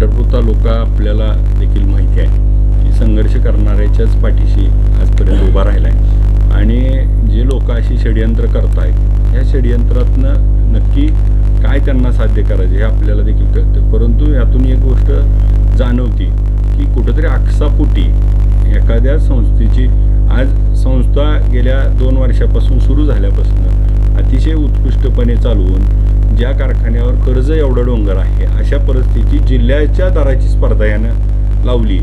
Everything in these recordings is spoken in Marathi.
पंढरपूर तालुका आपल्याला देखील माहिती आहे की संघर्ष करणाऱ्याच्याच पाठीशी आजपर्यंत उभा राहिला आहे आणि जे लोक अशी षडयंत्र आहेत ह्या षडयंत्रातनं नक्की काय त्यांना साध्य करायचे हे आपल्याला देखील कळतं. परंतु यातून एक गोष्ट जाणवती की कुठंतरी आकसापोटी एखाद्या संस्थेची आज संस्था गेल्या दोन वर्षापासून सुरू झाल्यापासून अतिशय उत्कृष्टपणे चालवून ज्या कारखान्यावर कर्ज एवढं डोंगर आहे अशा परिस्थिती जिल्ह्याच्या दराची स्पर्धा यानं लावली.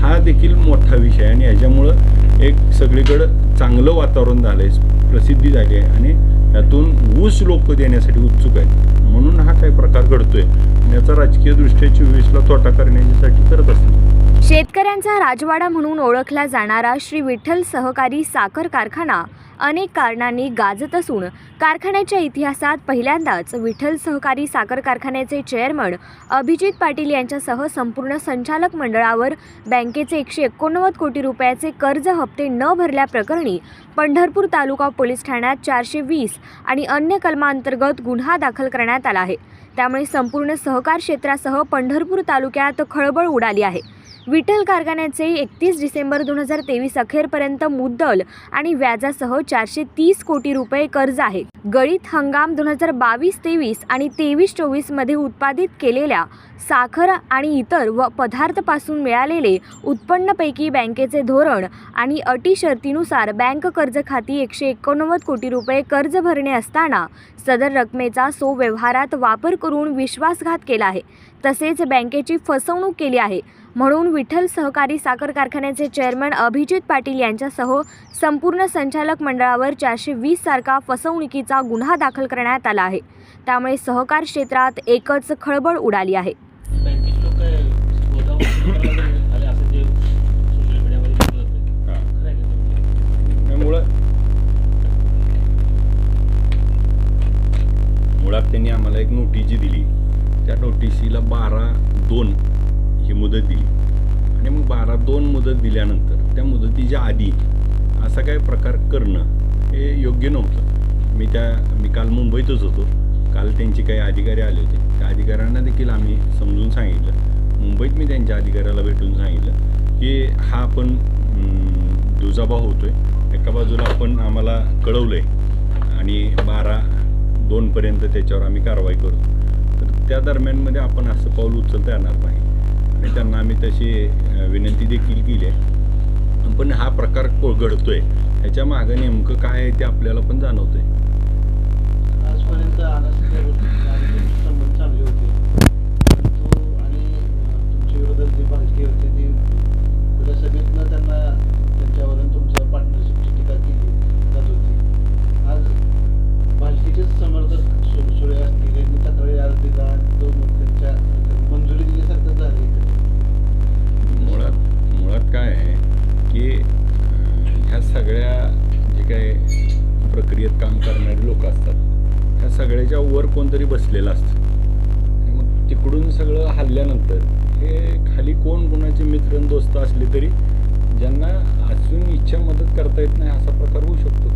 हा देखील मोठा विषय आहे आणि याच्यामुळं एक सगळीकडं चांगलं वातावरण झालं आहे प्रसिद्धी झाली आहे आणि यातून ऊस लोक देण्यासाठी उत्सुक आहेत. म्हणून हा काही प्रकार घडतोय. याचा राजकीय दृष्ट्या चोवीसला तोटा करण्यासाठी करत असतात. शेतकऱ्यांचा राजवाडा म्हणून ओळखला जाणारा श्री विठ्ठल सहकारी साखर कारखाना अनेक कारणांनी गाजत असून कारखान्याच्या इतिहासात पहिल्यांदाच विठ्ठल सहकारी साखर कारखान्याचे चेअरमन अभिजित पाटील यांच्यासह संपूर्ण संचालक मंडळावर बँकेचे एकशे एकोणनव्वद कोटी रुपयाचे कर्ज हप्ते न भरल्याप्रकरणी पंढरपूर तालुका पोलीस ठाण्यात चारशे वीस आणि अन्य कलमांतर्गत गुन्हा दाखल करण्यात आला आहे. त्यामुळे संपूर्ण सहकार क्षेत्रासह पंढरपूर तालुक्यात खळबळ उडाली आहे. विठ्ठल कारखान्याचे एकतीस डिसेंबर दोन हजार तेवीस अखेरपर्यंत मुद्दल आणि व्याजासह चारशे तीस कोटी रुपये कर्ज आहे. गळीत हंगाम दोन हजार बावीस तेवीस आणि तेवीस चोवीसमध्ये उत्पादित केलेल्या साखर आणि इतर व पदार्थपासून मिळालेले उत्पन्नपैकी बँकेचे धोरण आणि अटी शर्तीनुसार बँक कर्ज खाती एकशे एकोणनव्वद कोटी रुपये कर्ज भरणे असताना सदर रकमेचा सो व्यवहारात वापर करून विश्वासघात केला आहे. तसेच बँकेची फसवणूक केली आहे. म्हणून विठ्ठल सहकारी साखर कारखान्याचे चेअरमन अभिजित पाटील यांच्यासह संपूर्ण संचालक मंडळावर चारशे वीस सारखा फसवणुकीचा गुन्हा दाखल करण्यात आला आहे. त्यामुळे सहकार क्षेत्रात एकच खळबळ उडाली आहे. मुळात त्यांनी आम्हाला एक नोटीस जी दिली. त्या नोटिसीला बारा दोन ही मुदत दिली. आणि मग बारा दोन मुदत दिल्यानंतर त्या मुदतीच्या आधी असा काय प्रकार करणं हे योग्य नव्हतं. मी त्या मी काल मुंबईतच होतो. काल त्यांचे काही अधिकारी आले होते. त्या अधिकाऱ्यांना देखील आम्ही समजून सांगितलं. मुंबईत मी त्यांच्या अधिकाऱ्याला भेटून सांगितलं की हा आपण दुजाभाव होतो आहे एका बाजूला आपण आम्हाला कळवलं आहे आणि बारा दोनपर्यंत त्याच्यावर आम्ही कारवाई करू तर त्या दरम्यानमध्ये आपण असं पाऊल उचलता येणार नाही. आणि त्यांना आम्ही तशी विनंती देखील केली आहे. पण हा प्रकार को- घडतोय. ह्याच्या मागं नेमकं काय आहे ते आपल्याला पण जाणवतंय. आजपर्यंत मग सगळं हल्ल्यानंतर हे खाली कोण कोणाचे मित्र आणि दोस्त असले तरी ज्यांना अजून इच्छा मदत करता येत नाही असा प्रकार होऊ शकतो.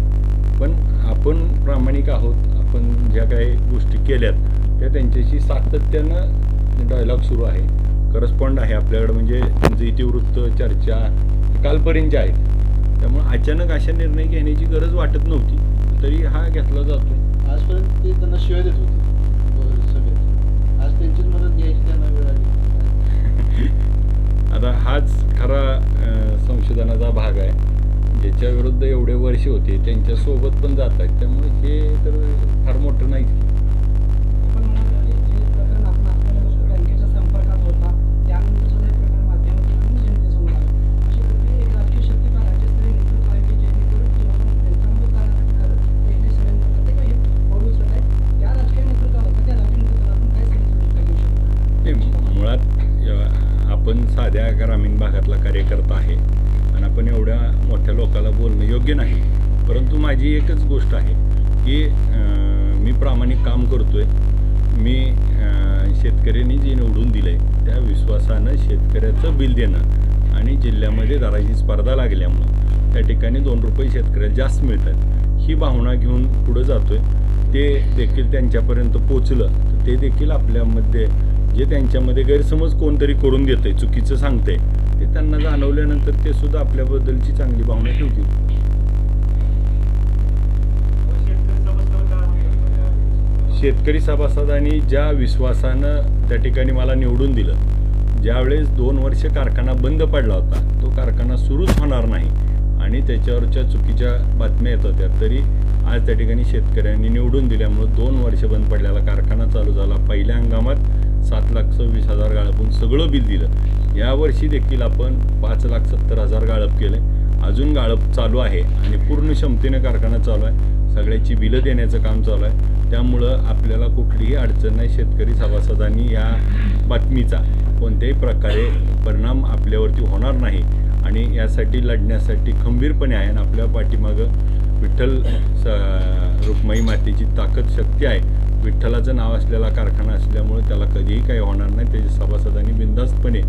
पण आपण प्रामाणिक आहोत आपण ज्या काही गोष्टी केल्यात त्या त्यांच्याशी सातत्यानं डायलॉग सुरू आहे. करस्पॉन्ड आहे आपल्याकडं म्हणजे त्यांचं इतिवृत्त चर्चा कालपर्यंतच्या आहेत. त्यामुळे अचानक अशा निर्णय घेण्याची गरज वाटत नव्हती तरी हा घेतला जातो. आजपर्यंत ते त्यांना शिवाय देत होते. आहे त्या राजकीय नेतृत्वाला किंवा त्या राज्य नेतृत्वाला आपण काय सांगितलं घेऊ शकतो नाही, मुळात अ, आपण साध्या ग्रामीण भागातला कार्यकर्ता आहे. आणि आपण एवढ्या मोठ्या लोकाला बोलणं योग्य नाही. परंतु माझी एकच गोष्ट आहे की मी प्रामाणिक काम करतो आहे मी शेतकऱ्यांनी जे निवडून दिलं आहे त्या विश्वासानं शेतकऱ्याचं बिल देणं आणि जिल्ह्यामध्ये दराची स्पर्धा लागल्यामुळं त्या ठिकाणी दोन रुपये शेतकऱ्याला जास्त मिळतात. ही भावना घेऊन पुढं जातो आहे ते देखील त्यांच्यापर्यंत पोचलं. तर ते देखील आपल्यामध्ये जे त्यांच्यामध्ये गैरसमज कोणतरी करून देतंय चुकीचं सांगतंय ते त्यांना जाणवल्यानंतर ते सुद्धा आपल्याबद्दलची चांगली भावना ठेवतील. शेतकरी सभासदांनी ज्या विश्वासानं त्या ठिकाणी मला निवडून दिलं ज्यावेळेस दोन वर्ष कारखाना बंद पडला होता तो कारखाना सुरूच होणार नाही आणि त्याच्यावरच्या चुकीच्या बातम्या येत होत्या तरी आज त्या ठिकाणी शेतकऱ्यांनी निवडून दिल्यामुळं दोन वर्ष बंद पडलेला कारखाना चालू झाला. पहिल्या हंगामात सात लाख सव्वीस हजार गाळपून सगळं बिल दिलं. यावर्षी देखील आपण पाच लाख सत्तर हजार गाळप केले. अजून गाळप चालू आहे आणि पूर्ण क्षमतेने कारखाना चालू आहे. सगळ्याची बिलं देण्याचं काम चालू आहे. त्यामुळं आपल्याला कुठलीही अडचण नाही. शेतकरी सभासदांनी या बातमीचा कोणत्याही प्रकारे परिणाम आपल्यावरती होणार नाही आणि यासाठी लढण्यासाठी खंबीरपणे आहे आणि आपल्या पाठीमागं विठ्ठल स रुक्माई मातेची ताकद शक्ती आहे. विठ्ठलाचं नाव असलेला कारखाना असल्यामुळे त्याला कधीही काही होणार नाही. त्याच्या सभासदांनी बिनधास्तपणे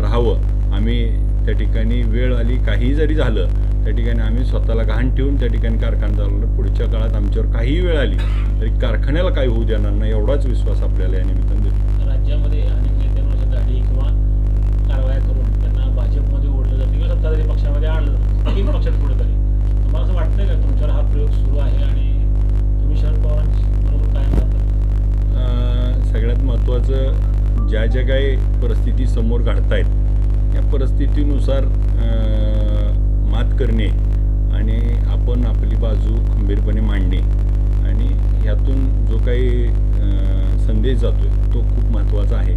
राहावं. आम्ही त्या ठिकाणी वेळ आली काही जरी झालं त्या ठिकाणी आम्ही स्वतःला घाण ठेवून त्या ठिकाणी कारखाना चालवलं. पुढच्या काळात आमच्यावर काहीही वेळ आली तरी कारखान्याला काही होऊ देणार नाही एवढाच विश्वास आपल्याला या निमित्तानं ज्या ज्या काही परिस्थिती समोर घडतायत त्या परिस्थितीनुसार मात करणे आणि आपण आपली बाजू खंबीरपणे मांडणे. आणि ह्यातून जो काही संदेश जातो तो खूप महत्त्वाचा आहे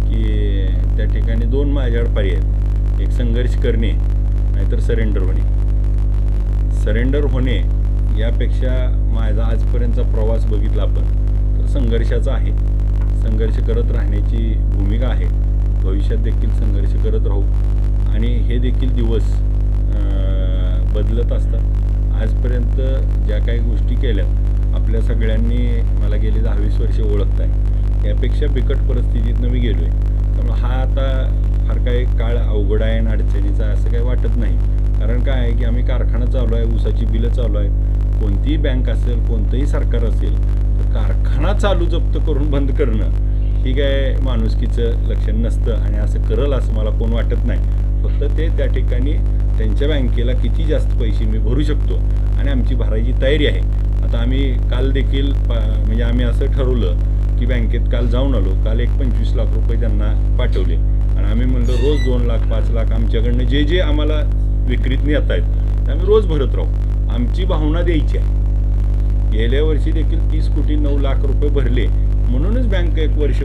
की त्या ठिकाणी दोन माझ्याकडे पर्याय आहेत. एक संघर्ष करणे नाहीतर सरेंडर होणे. सरेंडर होणे यापेक्षा माझा आजपर्यंतचा प्रवास बघितला आपण तर संघर्षाचा आहे. संघर्ष करत राहण्याची भूमिका आहे. भविष्यात देखील संघर्ष करत राहू. आणि हे देखील दिवस बदलत असतात. आजपर्यंत ज्या काही गोष्टी केल्या आपल्या सगळ्यांनी मला गेले दहावीस वर्षे ओळखत आहे यापेक्षा बिकट परिस्थितीतनं मी गेलो आहे त्यामुळे हा आता फार काही काळ अवघड आहे आणि अडचणीचा असं काही वाटत नाही. कारण काय आहे की आम्ही कारखाना चालू आहे ऊसाची बिलं चालू आहे. कोणतीही बँक असेल कोणतंही सरकार असेल कारखाना चालू जप्त करून बंद करणं ही काय माणुसकीचं लक्षण नसतं आणि असं करल असं मला कोण वाटत नाही. फक्त ते त्या ठिकाणी त्यांच्या बँकेला किती जास्त पैसे मी भरू शकतो आणि आमची भरायची तयारी आहे. आता आम्ही काल देखील पा म्हणजे आम्ही असं ठरवलं की बँकेत काल जाऊन आलो काल एक पंचवीस लाख रुपये त्यांना पाठवले. आणि आम्ही म्हणलं रोज दोन लाख पाच लाख आमच्याकडनं जे जे आम्हाला विक्रीत येत आहेत ते आम्ही रोज भरत राहू. आमची भावना द्यायची आहे. गेल्या वर्षी देखील तीस कोटी नऊ लाख रुपये भरले. म्हणूनच बँक एक वर्ष